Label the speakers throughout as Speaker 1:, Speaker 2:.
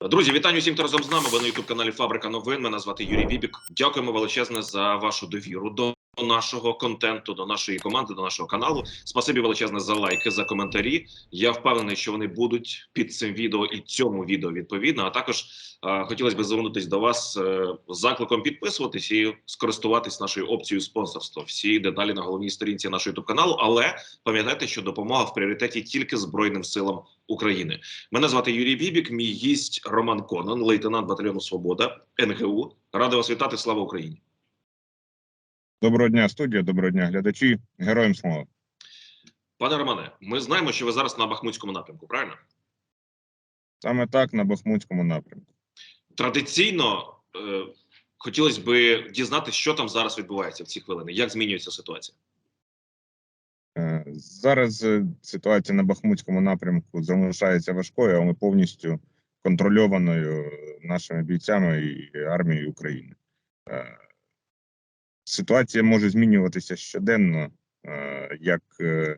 Speaker 1: Друзі, вітаю всім, хто разом з нами. Ви на ютуб каналі Фабрика новин. Мене звати Юрій Бібік. Дякуємо величезне за вашу довіру до нашого контенту, до нашої команди, до нашого каналу. Спасибі величезне за лайки, за коментарі. Я впевнений, що вони будуть під цим відео і цьому відео відповідно. А також е, хотілося б звернутися до вас е, з закликом підписуватись і скористуватись нашою опцією спонсорства. Всі деталі на головній сторінці нашого youtube каналу. Але пам'ятайте, що допомога в пріоритеті тільки Збройним силам України. Мене звати Юрій Бібік, мій гість Роман Конон, лейтенант батальйону Свобода НГУ. Радий вас вітати. Слава Україні!
Speaker 2: Доброго дня, студія, доброго дня, глядачі. Героям слава.
Speaker 1: Пане Романе, ми знаємо, що ви зараз на Бахмутському напрямку. Правильно
Speaker 2: Саме так на Бахмутському напрямку.
Speaker 1: традиційно е, хотілося б дізнатися, що там зараз відбувається в ці хвилини. Як змінюється ситуація?
Speaker 2: Е, Зараз е, ситуація на Бахмутському напрямку залишається важкою, але повністю контрольованою нашими бійцями і армією України. Е, Ситуація може змінюватися щоденно, е, як е,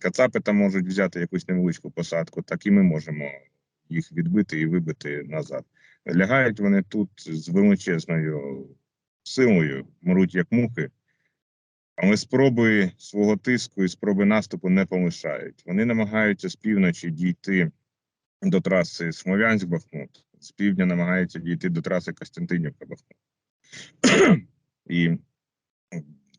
Speaker 2: Кацапи там можуть взяти якусь невеличку посадку, так і ми можемо їх відбити і вибити назад. Лягають вони тут з величезною силою, мруть як мухи, але спроби свого тиску і спроби наступу не полишають. Вони намагаються з півночі дійти до траси Смолянськ-Бахмут, з півдня намагаються дійти до траси Костянтинівка-Бахмут. І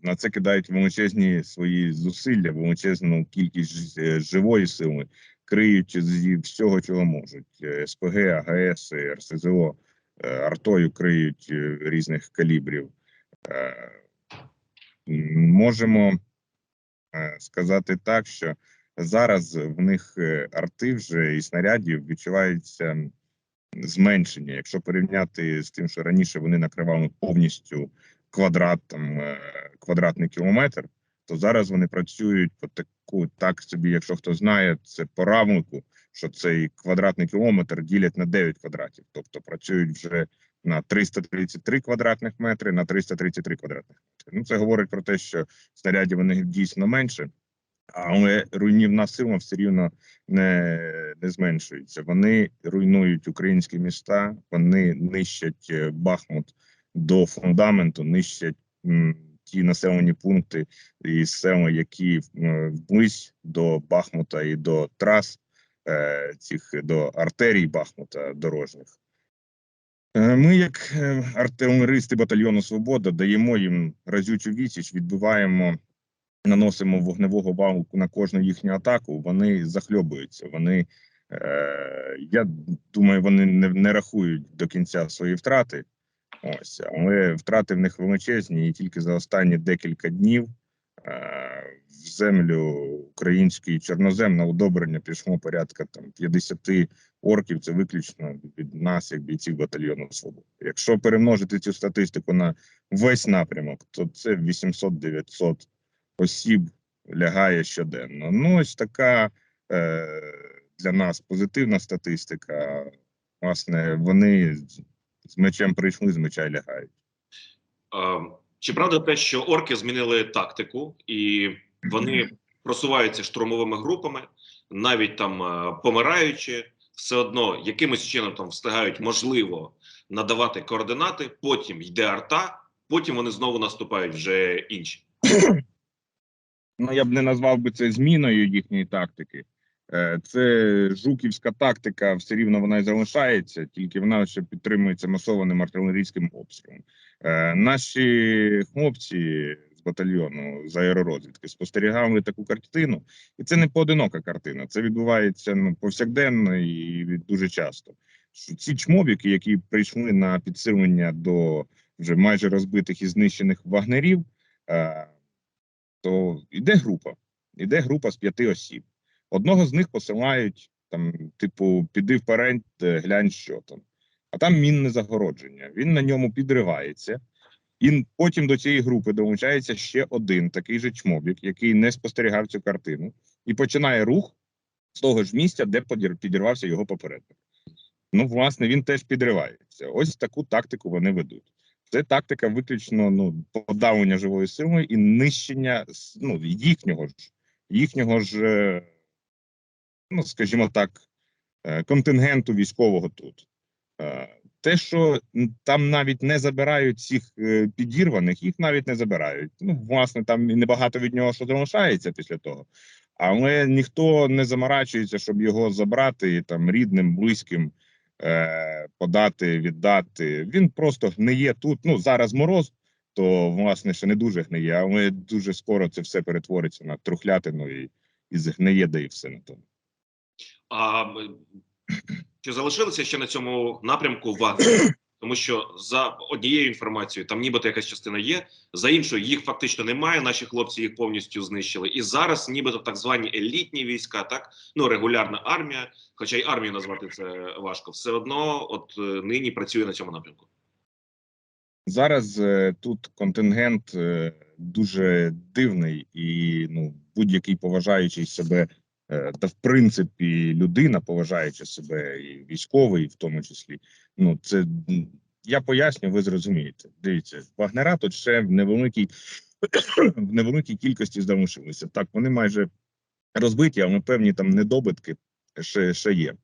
Speaker 2: на це кидають величезні свої зусилля, величезну кількість е, живої сили, криють зі всього, чого можуть: Е, СПГ, АГС, РСЗО, е, артою криють різних калібрів. Можемо сказати так, що зараз в них арти вже і снарядів відчувається зменшення. Якщо порівняти з тим, що раніше вони накривали повністю квадрат, там, е, квадратний кілометр, то зараз вони працюють по таку, так собі, якщо хто знає, це по равнику, що цей квадратний кілометр ділять на 9 квадратів, тобто працюють вже на 333 квадратних метри, на 333 квадратних метри. Ну це говорить про те, що снарядів них дійсно менше, але руйнівна сила все рівно не, не зменшується. Вони руйнують українські міста, вони нищать е, Бахмут до фундаменту, нищать ті населені пункти і села, які е, вблизь до Бахмута і до трас е, цих до артерій Бахмута дорожніх. Е, Ми, як артилеристи батальйону Свобода, даємо їм разючу відсіч, відбиваємо, наносимо вогневого валу на кожну їхню атаку. Вони захльобуються. Вони, я думаю, вони не, не рахують до кінця свої втрати. Ось, але втрати в них величезні, і тільки за останні декілька днів е, в землю український чорнозем на удобрення пішло порядка там 50 орків. Це виключно від нас, як бійців батальйону Свобода. Якщо перемножити цю статистику на весь напрямок, то це 800-900 осіб лягає щоденно. Ну, ось така е, для нас позитивна статистика. Власне, вони з- мечем прийшли, з меча й лягають.
Speaker 1: Чи правда те, що орки змінили тактику і вони просуваються штурмовими групами, навіть там помираючи, все одно якимось чином там встигають можливо надавати координати. Потім йде арта, потім вони знову наступають вже інші.
Speaker 2: Ну, я б не назвав би це зміною їхньої тактики. Е, Це жуківська тактика, все рівно вона і залишається, тільки вона ще підтримується масованим артилерійським обстрілом. Е, Наші хлопці з батальйону з аеророзвідки спостерігали таку картину, і це не поодинока картина. Це відбувається ну, повсякденно і дуже часто. Що ці чмобіки, які прийшли на підсилення до вже майже розбитих і знищених вагнерів. е, то йде група, йде група з п'яти осіб. Одного з них посилають там, типу, піди вперед, е, глянь, що там. А там мінне загородження. Він на ньому підривається, і потім до цієї групи долучається ще один такий же чмобік, який не спостерігав цю картину, і починає рух з того ж місця, де підірвався його попередник. Ну, власне, він теж підривається. Ось таку тактику вони ведуть. Це тактика виключно ну, подавлення живої сили і нищення ну, їхнього ж, їхнього ж, е, ну скажімо так, е, контингенту військового тут. Е, Те, що там навіть не забирають цих е, підірваних, їх навіть не забирають. Ну, власне, там і небагато від нього що залишається після того. Але ніхто не заморачується, щоб його забрати і там рідним, близьким е, подати, віддати. Він просто гниє тут. Ну зараз мороз, то власне ще не дуже гниє, але дуже скоро це все перетвориться на трухлятину і, і згниє, да і все на тому.
Speaker 1: А чи залишилися ще на цьому напрямку вагнери? Тому що за однією інформацією там нібито якась частина є, за іншою їх фактично немає. Наші хлопці їх повністю знищили. І зараз, нібито так звані елітні війська, так ну регулярна армія, хоча й армію назвати це важко, все одно, от е, нині працює на цьому напрямку.
Speaker 2: Зараз е, тут контингент е, дуже дивний, і ну будь-який поважаючий себе, та в принципі людина, поважаючи себе, і військовий, в тому числі. Ну це я поясню, ви зрозумієте. Дивіться, вагнера тут ще в невеликій в невеликій кількості залишилися. Так, вони майже розбиті, але певні там недобитки ще, ще є.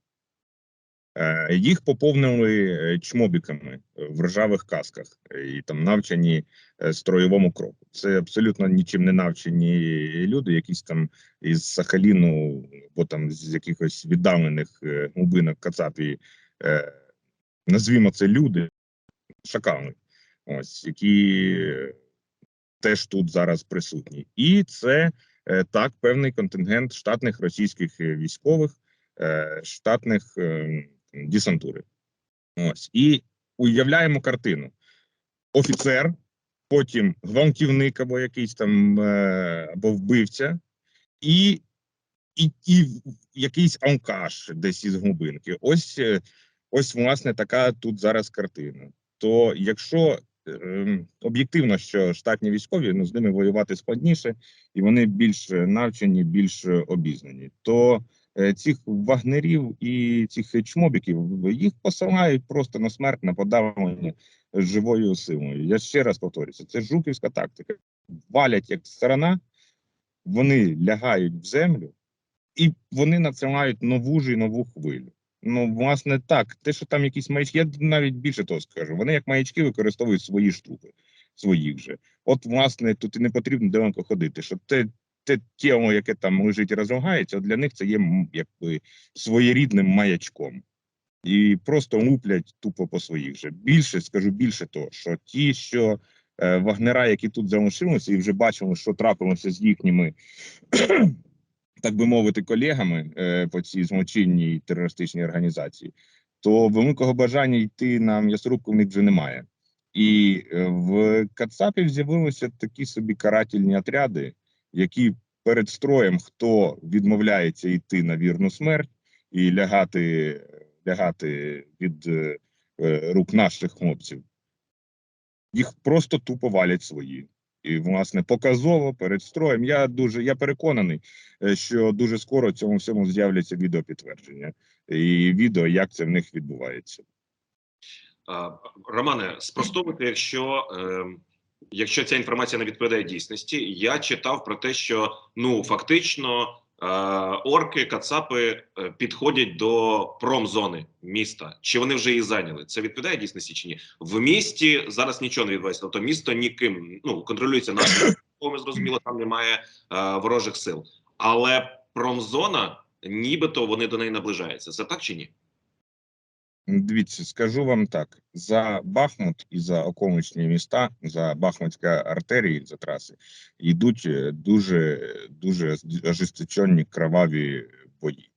Speaker 2: Е, Їх поповнили е, чмобіками е, в ржавих касках е, і там навчені е, строєвому кроку. Це абсолютно нічим не навчені люди, якісь там із Сахаліну, або там з якихось віддалених е, глибинок Кацапії. Е, Назвімо це люди, шакали, ось які е, теж тут зараз присутні. І це е, так певний контингент штатних російських е, військових, е, штатних е, десантури. Ось і уявляємо картину: офіцер, потім гвалтівник або якийсь там е, або вбивця, і, і, і якийсь алкаш десь із глибинки. Ось, е, ось власне така тут зараз картина. То якщо ем, об'єктивно, що штатні військові ну з ними воювати складніше, і вони більш навчені, більш обізнані, то цих вагнерів і цих чмобіків їх посилають просто на смерть, на подавлення живою силою. Я ще раз повторюся, це жуківська тактика. Валять як сторона, вони лягають в землю, і вони надсилають нову ж і нову хвилю. Ну, власне, так, те, що там якісь маячки, я навіть більше того скажу. Вони як маячки використовують свої штуки, своїх же. От, власне, тут і не потрібно далеко ходити. Що те, те тіло, яке там лежить і розлагається, для них це є якби своєрідним маячком. І просто луплять тупо по своїх же. Більше скажу більше того, що ті, що е, вагнера, які тут залишилися, і вже бачили, що трапилося з їхніми так би мовити, колегами е, по цій злочинній терористичній організації, то великого бажання йти на м'ясорубку в них вже немає. І е, в Кацапів з'явилися такі собі карательні отряди, які перед строєм, хто відмовляється йти на вірну смерть і лягати, лягати від е, е, рук наших хлопців, їх просто тупо валять свої. І, власне, показово перед строєм. Я дуже я переконаний, е, що дуже скоро цьому всьому з'являться відеопідтвердження і відео, як це в них відбувається.
Speaker 1: Романе, спростовуйте, якщо, е, якщо ця інформація не відповідає дійсності, я читав про те, що ну фактично е, орки, кацапи е, підходять до промзони міста. Чи вони вже її зайняли? Це відповідає дійсності чи ні? В місті зараз нічого не відбувається. Тобто місто ніким ну контролюється нашим. Ми зрозуміло, там немає е, ворожих сил, але промзона, нібито вони до неї наближаються. Це так чи ні?
Speaker 2: Дивіться, скажу вам так: за Бахмут і за околичні міста, за Бахмутська артерії, за траси, йдуть е, дуже дуже ожесточені кроваві бої.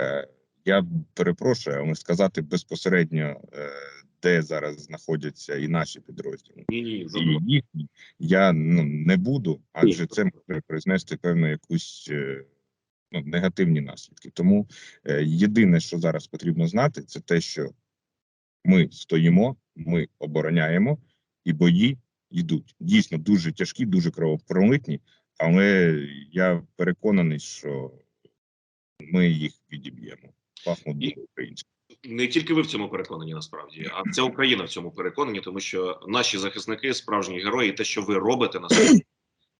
Speaker 2: Е, я перепрошую, але сказати безпосередньо, е, де зараз знаходяться і наші підрозділи. І їхні я ну не буду, адже це може признести певну якусь ну, негативні наслідки. Тому е, єдине, що зараз потрібно знати, це те, що ми стоїмо, ми обороняємо, і бої йдуть. Дійсно дуже тяжкі, дуже кровопролитні, але я переконаний, що ми їх відіб'ємо. Бахмут буде український.
Speaker 1: не тільки ви в цьому переконані, насправді, а вся Україна в цьому переконані, тому що наші захисники справжні герої, і те, що ви робите на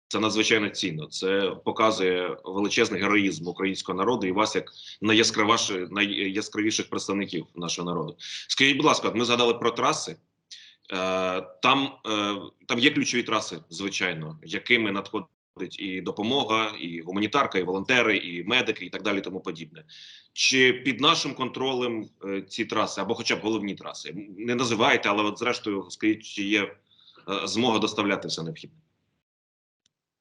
Speaker 1: Це надзвичайно цінно. Це показує величезний героїзм українського народу і вас як найяскравіших, представників нашого народу. Скажіть, будь ласка, ми згадали про траси. Е, Там, е, там є ключові траси, звичайно, якими надходить і допомога, і гуманітарка, і волонтери, і медики, і так далі, тому подібне. Чи під нашим контролем е, ці траси, або хоча б головні траси? Не називайте, але от зрештою, скажіть, чи є змога доставляти все необхідне?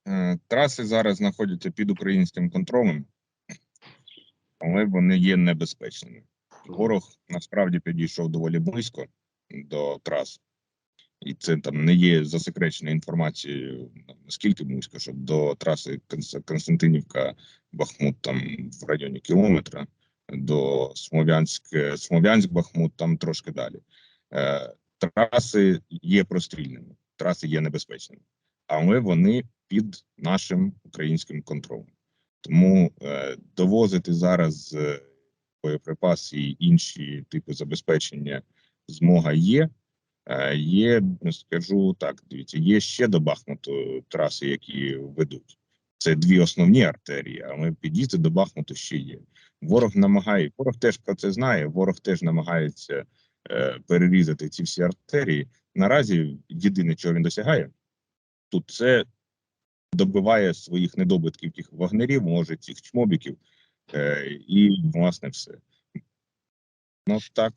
Speaker 2: Е, Траси зараз знаходяться під українським контролем, але вони є небезпечними. Ворог насправді підійшов доволі близько до трас, і це там не є засекреченою інформацією наскільки близько, що до траси Константинівка Бахмут там в районі кілометра, до Смов'янськ, Смов'янськ Бахмут там трошки далі. Е, Траси є прострільними, траси є небезпечними, але вони під нашим українським контролем. Тому е, довозити зараз е, боєприпаси і інші типи забезпечення змога є. Е, Є, скажу так, дивіться, є ще до Бахмуту траси, які ведуть. Це дві основні артерії, але під'їзди до Бахмуту ще є. Ворог намагає, ворог теж про це знає. Ворог теж намагається е, перерізати ці всі артерії. Наразі єдине, чого він досягає, тут це добиває своїх недобитків тих вагнерів, може цих чмобіків, е, і власне все. Ну так.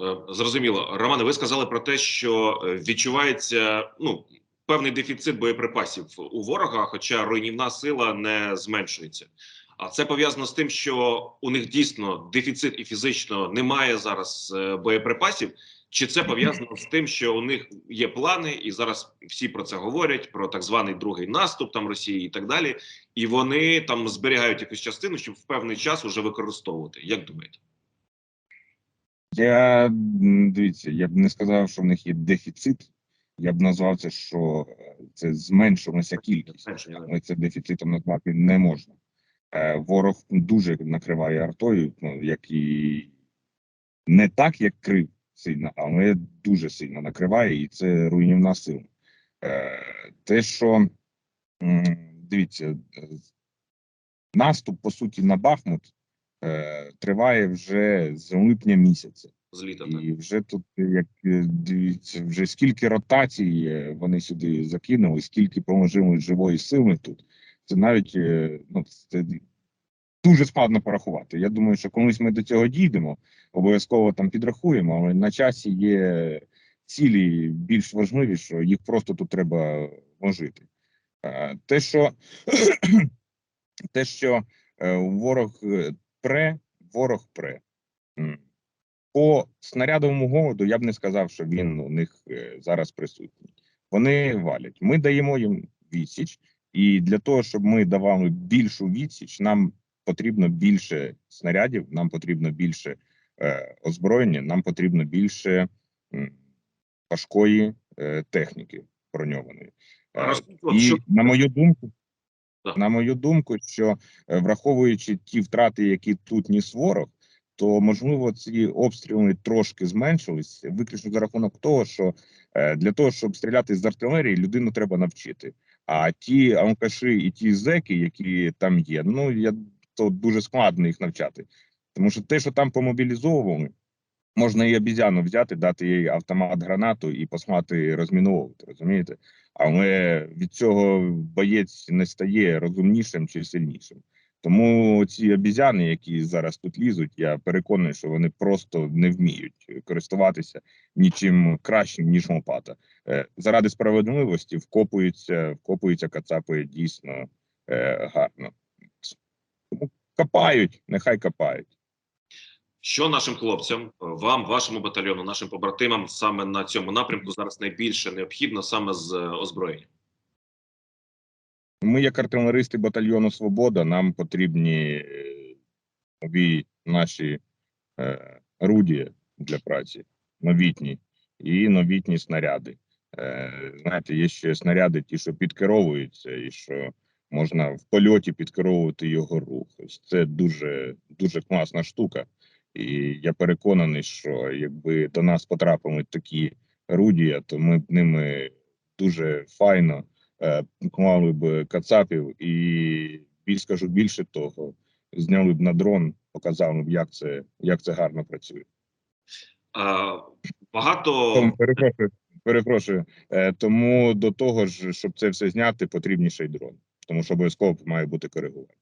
Speaker 1: Е, Зрозуміло, Романе, ви сказали про те, що е, відчувається ну певний дефіцит боєприпасів у ворога, хоча руйнівна сила не зменшується. А це пов'язано з тим, що у них дійсно дефіцит і фізично немає зараз боєприпасів. Чи це пов'язано з тим, що у них є плани, і зараз всі про це говорять: про так званий другий наступ там Росії і так далі, і вони там зберігають якусь частину, щоб в певний час уже використовувати. Як думаєте?
Speaker 2: Я дивіться, я б не сказав, що в них є дефіцит. Я б назвав це, що е, це зменшилася кількість. Але це дефіцитом назвати не можна. Е, Ворог дуже накриває артою, ну як і не так, як крив сильно, але дуже сильно накриває, і це руйнівна сила. Е, Те, що дивіться, е, наступ по суті на Бахмут е, триває вже з липня місяця.
Speaker 1: з літа. так?
Speaker 2: І вже тут, як дивіться, вже скільки ротацій вони сюди закинули, скільки поможили живої сили тут. Це навіть ну, це дуже складно порахувати. Я думаю, що колись ми до цього дійдемо, обов'язково там підрахуємо, але на часі є цілі більш важливі, що їх просто тут треба вложити. Е, Те, що те, що е, ворог е, пре, ворог пре. По снарядовому голоду я б не сказав, що він у них зараз присутній. Вони валять. Ми даємо їм відсіч, і для того, щоб ми давали більшу відсіч, нам потрібно більше снарядів, нам потрібно більше е, озброєння, нам потрібно більше м, важкої е, техніки броньованої. Е, і на мою думку, на мою думку, що е, враховуючи ті втрати, які тут ніс ворог, то можливо ці обстріли трошки зменшились, виключно за рахунок того, що е, для того, щоб стріляти з артилерії, людину треба навчити. А ті алкаші і ті зеки, які там є, ну я то дуже складно їх навчати, тому що те, що там помобілізовували, можна і обізяну взяти, дати їй автомат гранату і послати розміновувати, розумієте? Але від цього боєць не стає розумнішим чи сильнішим. Тому ці обізяни, які зараз тут лізуть, я переконаний, що вони просто не вміють користуватися нічим кращим ніж лопата. Е, Заради справедливості вкопуються, вкопуються кацапи дійсно е, гарно. Тому копають, нехай копають.
Speaker 1: Що нашим хлопцям, вам, вашому батальйону, нашим побратимам саме на цьому напрямку зараз найбільше необхідно саме з е, озброєнням?
Speaker 2: Ми, як артилеристи батальйону Свобода, нам потрібні е, нові наші е, орудія для праці, новітні і новітні снаряди. Е, знаєте, є ще снаряди, ті, що підкеровуються, і що можна в польоті підкеровувати його рух. Це дуже дуже класна штука. І я переконаний, що якби до нас потрапили такі орудія, то ми б ними дуже файно е, клали б кацапів і більш скажу більше того, зняли б на дрон, показали б, як це, як це гарно працює.
Speaker 1: А, багато
Speaker 2: Тому перепрошую, перепрошую. Е, тому до того ж, щоб це все зняти, потрібніший дрон, тому що обов'язково має бути коригування.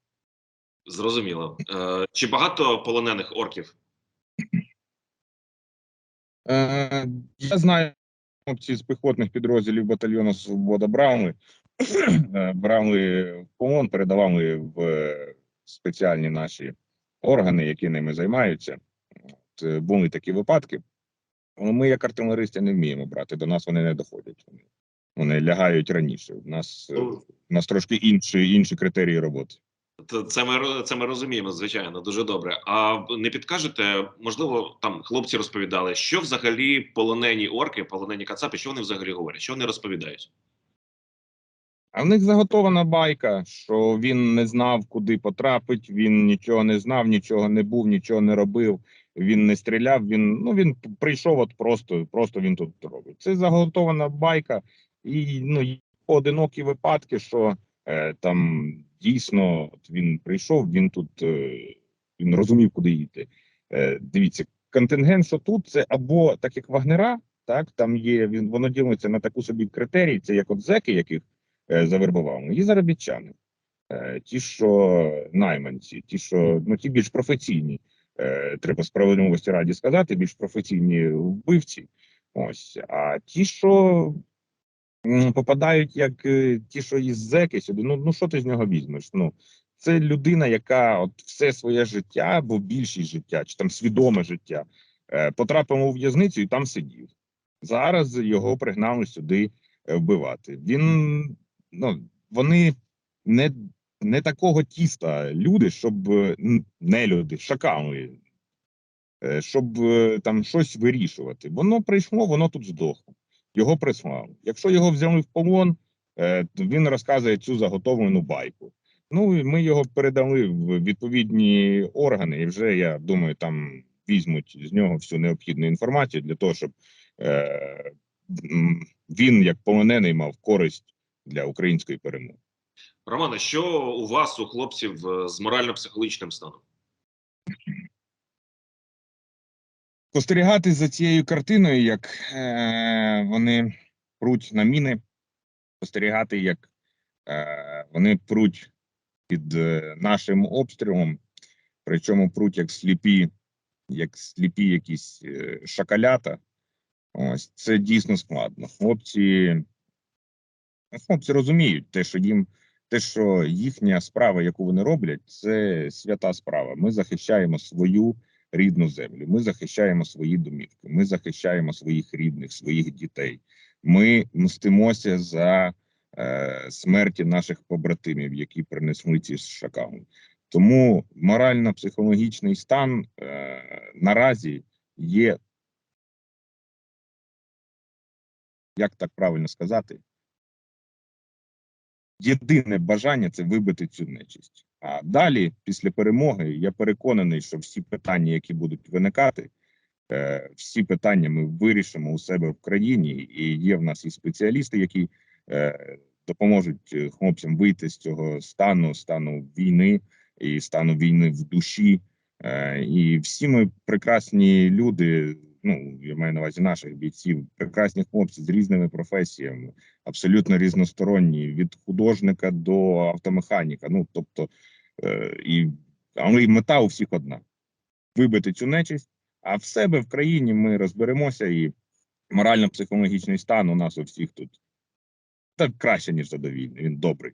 Speaker 1: зрозуміло. Е, чи багато полонених орків?
Speaker 2: Е, я знаю, хлопці з піхотних підрозділів батальйону Свобода брали, е, брали в полон, передавали в спеціальні наші органи, які ними займаються. От, були такі випадки. Але ми, як артилеристи, не вміємо брати. До нас вони не доходять. Вони, лягають раніше. У нас, е, у нас трошки інші, інші критерії роботи.
Speaker 1: Це ми це ми розуміємо, звичайно, дуже добре. А не підкажете, можливо, там хлопці розповідали, що взагалі полонені орки, полонені кацапи, що вони взагалі говорять, що вони розповідають?
Speaker 2: А в них заготована байка, що він не знав, куди потрапить, він нічого не знав, нічого не був, нічого не робив. Він не стріляв. Він ну він прийшов, от просто, просто він тут робить. Це заготована байка, і ну є поодинокі випадки, що е, там дійсно от він прийшов, він тут е, він розумів, куди йти. Е, дивіться, контингент, що тут це або так як вагнера, так там є. Він воно ділиться на таку собі критерії. Це як от зеки, яких е, завербували, і заробітчани. Е, Ті, що найманці, ті, що ну ті більш професійні, е, треба справедливості раді сказати, більш професійні вбивці. Ось, а ті, що попадають як е, ті, що із зеки сюди, ну, ну що ти з нього візьмеш? Ну це людина, яка от все своє життя або більшість життя, чи там свідоме життя, е, потрапив у в'язницю і там сидів. Зараз його пригнали сюди е, вбивати. Він ну вони не, не такого тіста люди, щоб не люди, шакали, щоб там щось вирішувати. Воно прийшло, воно тут здохло. Його прислали. Якщо його взяли в полон, е, він розказує цю заготовлену байку. Ну і ми його передали в відповідні органи, і вже я думаю, там візьмуть з нього всю необхідну інформацію для того, щоб е, він, як полонений, мав користь для української перемоги.
Speaker 1: Романе, що у вас, у хлопців е, з морально-психологічним станом?
Speaker 2: Спостерігати за цією картиною, як е, вони пруть на міни, спостерігати, як е, вони пруть під е, нашим обстрілом, причому пруть як сліпі, як сліпі якісь е, шакалята. Ось це дійсно складно. Хлопці, хлопці розуміють те, що їм, те, що їхня справа, яку вони роблять, це свята справа. Ми захищаємо свою рідну землю. Ми захищаємо свої домівки. Ми захищаємо своїх рідних, своїх дітей. Ми мстимося за е, смерті наших побратимів, які принесли ці шакали. Тому морально-психологічний стан е, наразі є, як так правильно сказати, єдине бажання це вибити цю нечисть. А далі, після перемоги, я переконаний, що всі питання, які будуть виникати, е, всі питання ми вирішимо у себе в країні, і є в нас і спеціалісти, які е, допоможуть е, хлопцям вийти з цього стану, стану війни і стану війни в душі. І всі ми прекрасні люди. Ну я маю на увазі наших бійців, прекрасні хлопці з різними професіями, абсолютно різносторонні, від художника до автомеханіка. Ну тобто, е, і але й мета у всіх одна: вибити цю нечисть. А в себе в країні ми розберемося, і морально-психологічний стан у нас у всіх тут так краще ніж задовільний. Він добрий.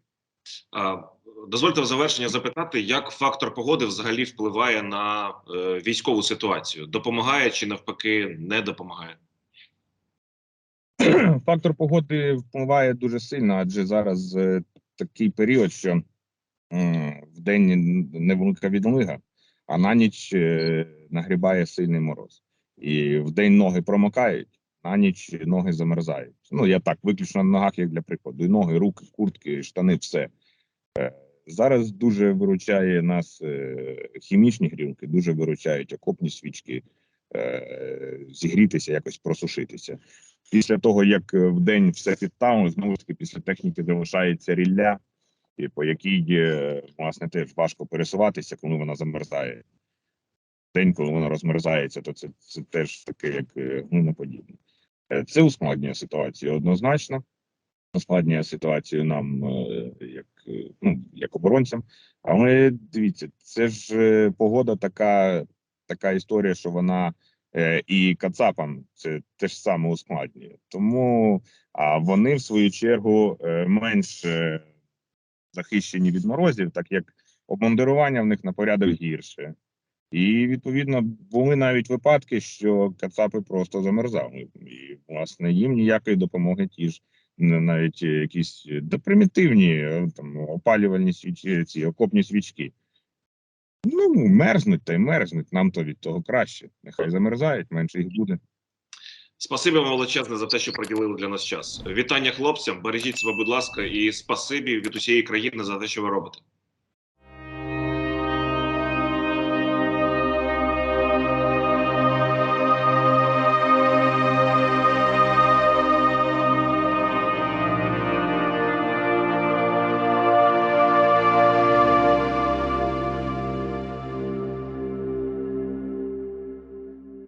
Speaker 1: А, дозвольте в завершення запитати, як фактор погоди взагалі впливає на е, військову ситуацію? Допомагає чи навпаки не допомагає?
Speaker 2: Фактор погоди впливає дуже сильно, адже зараз е, такий період, що в день невелика відлига, а на ніч е, нагрібає сильний мороз. І в день ноги промокають, на ніч ноги замерзають. Ну я так, виключно на ногах, як для прикладу. І ноги, руки, куртки, штани, все. Зараз дуже виручає нас е, хімічні грілки, дуже виручають окопні свічки, е, зігрітися, якось просушитися. Після того, як е, в день все підтануло, знову ж таки, після техніки залишається рілля, по якій власне теж важко пересуватися, коли вона замерзає. День, коли вона розмерзається, то це, це теж таке, як е, глиноподібне. Е, Це ускладнює ситуацію однозначно. Ускладнює ситуацію нам, як, ну, як оборонцям. Але дивіться, це ж е, погода така, така історія, що вона е, і Кацапам це теж саме ускладнює. Тому а вони, в свою чергу, е, менш е, захищені від морозів, так як обмундирування в них на порядок гірше. І відповідно були навіть випадки, що кацапи просто замерзали, і власне їм ніякої допомоги ті ж навіть якісь да, примітивні е, там опалювальні свічки, ці окопні свічки. Ну мерзнуть та й мерзнуть. Нам то від того краще. Нехай замерзають, менше їх буде.
Speaker 1: Спасибі вам величезне за те, що приділили для нас час. Вітання хлопцям, бережіть себе, будь ласка, і спасибі від усієї країни за те, що ви робите.